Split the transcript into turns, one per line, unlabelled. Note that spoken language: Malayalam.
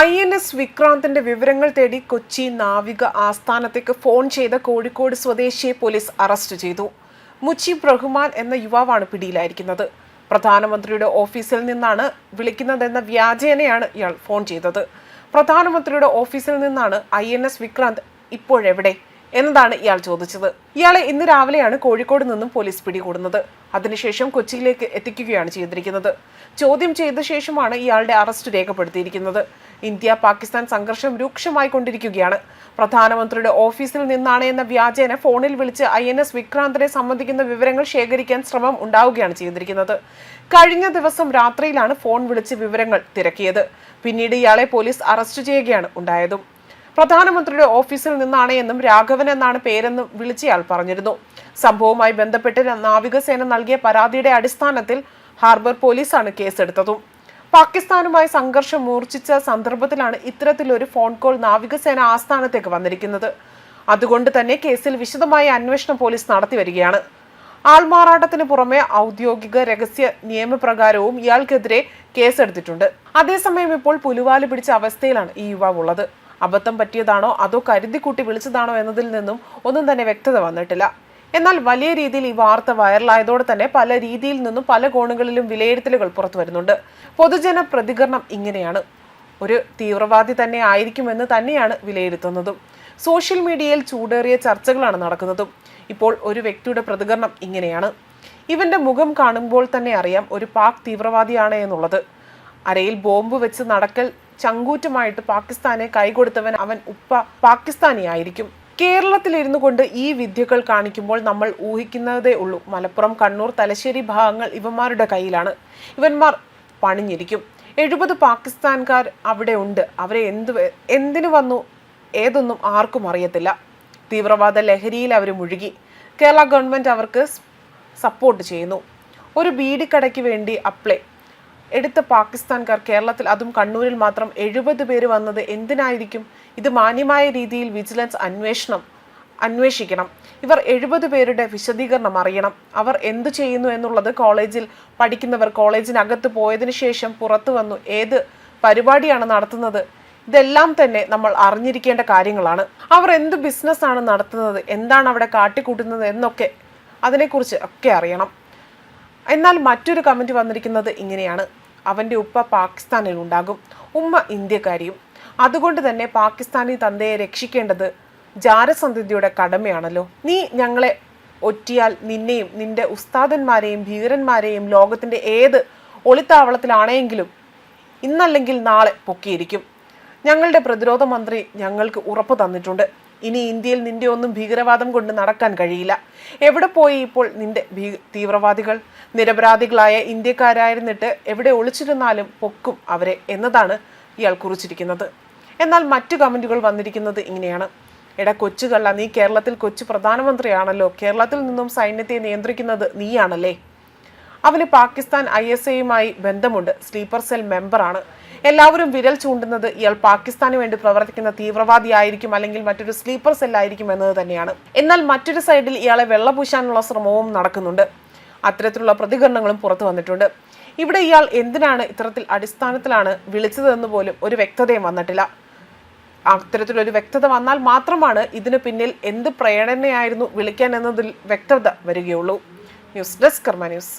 ഐ എൻ എസ് വിക്രാന്തിന്റെ വിവരങ്ങൾ തേടി കൊച്ചി നാവിക ആസ്ഥാനത്തേക്ക് ഫോൺ ചെയ്ത കോഴിക്കോട് സ്വദേശിയെ പോലീസ് അറസ്റ്റ് ചെയ്തു. മുജീബ് റഹ്മാൻ എന്ന യുവാവാണ് പിടിയിലായിരിക്കുന്നത്. പ്രധാനമന്ത്രിയുടെ ഓഫീസിൽ നിന്നാണ് വിളിക്കുന്നതെന്ന വ്യാജേനയാണ് ഇയാൾ ഫോൺ ചെയ്തത്. പ്രധാനമന്ത്രിയുടെ ഓഫീസിൽ നിന്നാണ് ഐ എൻ എസ് വിക്രാന്ത് ഇപ്പോഴെവിടെ എന്നതാണ് ഇയാൾ ചോദിച്ചത്. ഇയാളെ ഇന്ന് രാവിലെയാണ് കോഴിക്കോട് നിന്നും പോലീസ് പിടികൂടുന്നത്. അതിനുശേഷം കൊച്ചിയിലേക്ക് എത്തിക്കുകയാണ് ചെയ്തിരിക്കുന്നത്. ചോദ്യം ചെയ്ത ശേഷമാണ് ഇയാളുടെ അറസ്റ്റ് രേഖപ്പെടുത്തിയിരിക്കുന്നത്. ഇന്ത്യ പാകിസ്ഥാൻ സംഘർഷം രൂക്ഷമായി കൊണ്ടിരിക്കുകയാണ്. പ്രധാനമന്ത്രിയുടെ ഓഫീസിൽ നിന്നാണ് എന്ന വ്യാജേന ഫോണിൽ വിളിച്ച് ഐ എൻ എസ് വിക്രാന്തിനെ സംബന്ധിക്കുന്ന വിവരങ്ങൾ ശേഖരിക്കാൻ ശ്രമം ഉണ്ടാവുകയാണ് ചെയ്തിരിക്കുന്നത്. കഴിഞ്ഞ ദിവസം രാത്രിയിലാണ് ഫോൺ വിളിച്ച് വിവരങ്ങൾ തിരക്കിയത്. പിന്നീട് ഇയാളെ പോലീസ് അറസ്റ്റ് ചെയ്യുകയാണ് ഉണ്ടായതും. പ്രധാനമന്ത്രിയുടെ ഓഫീസിൽ നിന്നാണ് എന്നും രാഘവൻ എന്നാണ് പേരെന്നും വിളിച്ചയാൾ പറഞ്ഞിരുന്നു. സംഭവവുമായി ബന്ധപ്പെട്ട് നാവികസേന നൽകിയ പരാതിയുടെ അടിസ്ഥാനത്തിൽ ഹാർബർ പോലീസാണ് കേസെടുത്തതും. പാകിസ്ഥാനുമായി സംഘർഷം മൂർച്ഛിച്ച സന്ദർഭത്തിലാണ് ഇത്തരത്തിലൊരു ഫോൺ കോൾ നാവികസേന ആസ്ഥാനത്തേക്ക് വന്നിരിക്കുന്നത്. അതുകൊണ്ട് തന്നെ കേസിൽ വിശദമായ അന്വേഷണം പോലീസ് നടത്തി വരികയാണ്. ആൾമാറാട്ടത്തിന് പുറമെ ഔദ്യോഗിക രഹസ്യ നിയമപ്രകാരവും ഇയാൾക്കെതിരെ കേസെടുത്തിട്ടുണ്ട്. അതേസമയം ഇപ്പോൾ പുലുവാൽ പിടിച്ച അവസ്ഥയിലാണ് ഈ യുവാവ് ഉള്ളത് അബദ്ധം പറ്റിയതാണോ അതോ കരുതിക്കൂട്ടി വിളിച്ചതാണോ എന്നതിൽ നിന്നും ഒന്നും തന്നെ വ്യക്തത വന്നിട്ടില്ല. എന്നാൽ വലിയ രീതിയിൽ ഈ വാർത്ത വൈറലായതോടെ തന്നെ പല രീതിയിൽ നിന്നും പല കോണുകളിലും വിലയിരുത്തലുകൾ പുറത്തു വരുന്നുണ്ട്. പൊതുജന പ്രതികരണം ഇങ്ങനെയാണ്. ഒരു തീവ്രവാദി തന്നെ ആയിരിക്കുമെന്ന് തന്നെയാണ് വിലയിരുത്തുന്നതും. സോഷ്യൽ മീഡിയയിൽ ചൂടേറിയ ചർച്ചകളാണ് നടക്കുന്നതും. ഇപ്പോൾ ഒരു വ്യക്തിയുടെ പ്രതികരണം ഇങ്ങനെയാണ്. ഇവന്റെ മുഖം കാണുമ്പോൾ തന്നെ അറിയാം ഒരു പാക് തീവ്രവാദിയാണ് എന്നുള്ളത്. അരയിൽ ബോംബ് വെച്ച് നടക്കൽ ചങ്കൂറ്റമായിട്ട് പാകിസ്ഥാനെ കൈകൊടുത്തവൻ അവൻ ഉപ്പ പാകിസ്ഥാനിയായിരിക്കും. കേരളത്തിലിരുന്നു കൊണ്ട് ഈ വിദ്യകൾ കാണിക്കുമ്പോൾ നമ്മൾ ഊഹിക്കുന്നതേ ഉള്ളൂ. മലപ്പുറം കണ്ണൂർ തലശ്ശേരി ഭാഗങ്ങൾ ഇവന്മാരുടെ കയ്യിലാണ്. ഇവന്മാർ പണിഞ്ഞിരിക്കും. എഴുപത് പാകിസ്ഥാൻകാർ അവിടെ ഉണ്ട്. അവരെ എന്ത് എന്തിനു വന്നു? ഏതൊന്നും ആർക്കും അറിയത്തില്ല. തീവ്രവാദ ലഹരിയിൽ അവർ മുഴുകി. കേരള ഗവൺമെന്റ് അവർക്ക് സപ്പോർട്ട് ചെയ്യുന്നു. ഒരു ബീഡിക്കടയ്ക്ക് വേണ്ടി അപ്ലൈ. എടുത്ത പാകിസ്ഥാൻകാർ കേരളത്തിൽ അതും കണ്ണൂരിൽ മാത്രം എഴുപത് പേര് വന്നത് എന്തിനായിരിക്കും? ഇത് മാന്യമായ രീതിയിൽ വിജിലൻസ് അന്വേഷണം അന്വേഷിക്കണം. ഇവർ എഴുപത് പേരുടെ വിശദീകരണം അറിയണം. അവർ എന്തു ചെയ്യുന്നു എന്നുള്ളത് കോളേജിൽ പഠിക്കുന്നവർ കോളേജിനകത്ത് പോയതിനു ശേഷം പുറത്തു വന്നു ഏത് പരിപാടിയാണ് നടത്തുന്നത്. ഇതെല്ലാം തന്നെ നമ്മൾ അറിഞ്ഞിരിക്കേണ്ട കാര്യങ്ങളാണ്. അവർ എന്ത് ബിസിനസ്സാണ് നടത്തുന്നത് എന്താണ് അവിടെ കാട്ടിക്കൂട്ടുന്നത് എന്നൊക്കെ അതിനെക്കുറിച്ച് ഒക്കെ അറിയണം. എന്നാൽ മറ്റൊരു കമന്റ് വന്നിരിക്കുന്നത് ഇങ്ങനെയാണ്. അവന്റെ ഉപ്പ പാകിസ്ഥാനിൽ ഉണ്ടാകും ഉമ്മ ഇന്ത്യക്കാരിയും അതുകൊണ്ട് തന്നെ പാകിസ്ഥാനി തന്തയെ രക്ഷിക്കേണ്ടത് ജാരസന്ധതിയുടെ കടമയാണല്ലോ. നീ ഞങ്ങളെ ഒറ്റിയാൽ നിന്നെയും നിന്റെ ഉസ്താദന്മാരെയും ഭീകരന്മാരെയും ലോകത്തിന്റെ ഏത് ഒളിത്താവളത്തിലാണെങ്കിലും ഇന്നല്ലെങ്കിൽ നാളെ പൊക്കിയിരിക്കും. ഞങ്ങളുടെ പ്രതിരോധ മന്ത്രി ഞങ്ങൾക്ക് ഉറപ്പ് തന്നിട്ടുണ്ട്. ഇനി ഇന്ത്യയിൽ നിന്റെ ഒന്നും ഭീകരവാദം കൊണ്ട് നടക്കാൻ കഴിയില്ല. എവിടെ പോയി ഇപ്പോൾ നിന്റെ ഭീ തീവ്രവാദികൾ? നിരപരാധികളായ ഇന്ത്യക്കാരായിരുന്നിട്ട് എവിടെ ഒളിച്ചിരുന്നാലും പൊക്കും അവരെ എന്നതാണ് ഇയാൾ കുറിച്ചിരിക്കുന്നത്. എന്നാൽ മറ്റു കമന്റുകൾ വന്നിരിക്കുന്നത് ഇങ്ങനെയാണ്. എടാ കൊച്ചുകള്ള നീ കേരളത്തിൽ കൊച്ചു പ്രധാനമന്ത്രിയാണല്ലോ. കേരളത്തിൽ നിന്നും സൈന്യത്തെ നിയന്ത്രിക്കുന്നത് നീയാണല്ലേ? അവന് പാകിസ്ഥാൻ ഐ എസ് എയുമായി ബന്ധമുണ്ട്. സ്ലീപ്പർ സെൽ മെമ്പറാണ്. എല്ലാവരും വിരൽ ചൂണ്ടുന്നത് ഇയാൾ പാകിസ്ഥാന് വേണ്ടി പ്രവർത്തിക്കുന്ന തീവ്രവാദിയായിരിക്കും അല്ലെങ്കിൽ മറ്റൊരു സ്ലീപ്പർ സെല്ലായിരിക്കും എന്നത് തന്നെയാണ്. എന്നാൽ മറ്റൊരു സൈഡിൽ ഇയാളെ വെള്ളപൂശാനുള്ള ശ്രമവും നടക്കുന്നുണ്ട്. അത്തരത്തിലുള്ള പ്രതികരണങ്ങളും പുറത്തു വന്നിട്ടുണ്ട്. ഇവിടെ ഇയാൾ എന്തിനാണ് ഇത്തരത്തിൽ അടിസ്ഥാനത്തിലാണ് വിളിച്ചതെന്ന് പോലും ഒരു വ്യക്തതയും വന്നിട്ടില്ല. അത്തരത്തിലൊരു വ്യക്തത വന്നാൽ മാത്രമാണ് ഇതിന് പിന്നിൽ എന്ത് പ്രേരണയായിരുന്നു വിളിക്കാൻ എന്നതിൽ വ്യക്തത വരികയുള്ളൂ. News desk Karma news.